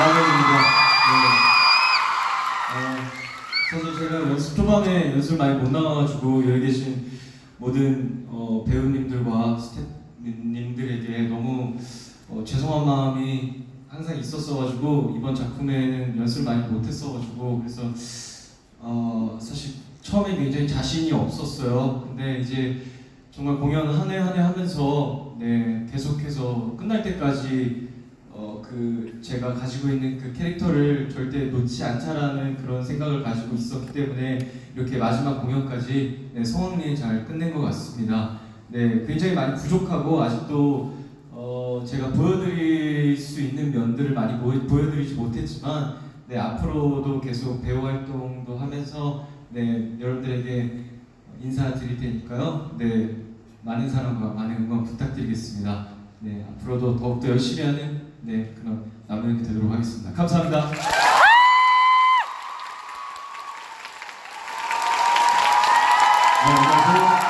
남현입니다. 네. 어, 사실 제가 연습 초반에 연습을 많이 못 나가가지고 여기 계신 모든 어, 배우님들과 스태프님들에게 너무 어, 죄송한 마음이 항상 있었어가지고 이번 작품에는 연습을 많이 못했어가지고 그래서 어, 사실 처음에 굉장히 자신이 없었어요. 근데 이제 정말 공연 한 해 한 해 하면서 네 계속해서 끝날 때까지 어, 그 제가 가지고 있는 그 캐릭터를 절대 놓지 않자라는 그런 생각을 가지고 있었기 때문에 이렇게 마지막 공연까지 네, 성황리에 잘 끝낸 것 같습니다. 네, 굉장히 많이 부족하고 아직도 어, 제가 보여드릴 수 있는 면들을 많이 보여, 보여드리지 못했지만 네, 앞으로도 계속 배우 활동도 하면서 네, 여러분들에게 인사드릴 테니까요. 네, 많은 사랑과 많은 응원 부탁드리겠습니다. 네, 앞으로도 더욱더 열심히 하는 네, 그런 남편이 되도록 하겠습니다. 감사합니다. 네.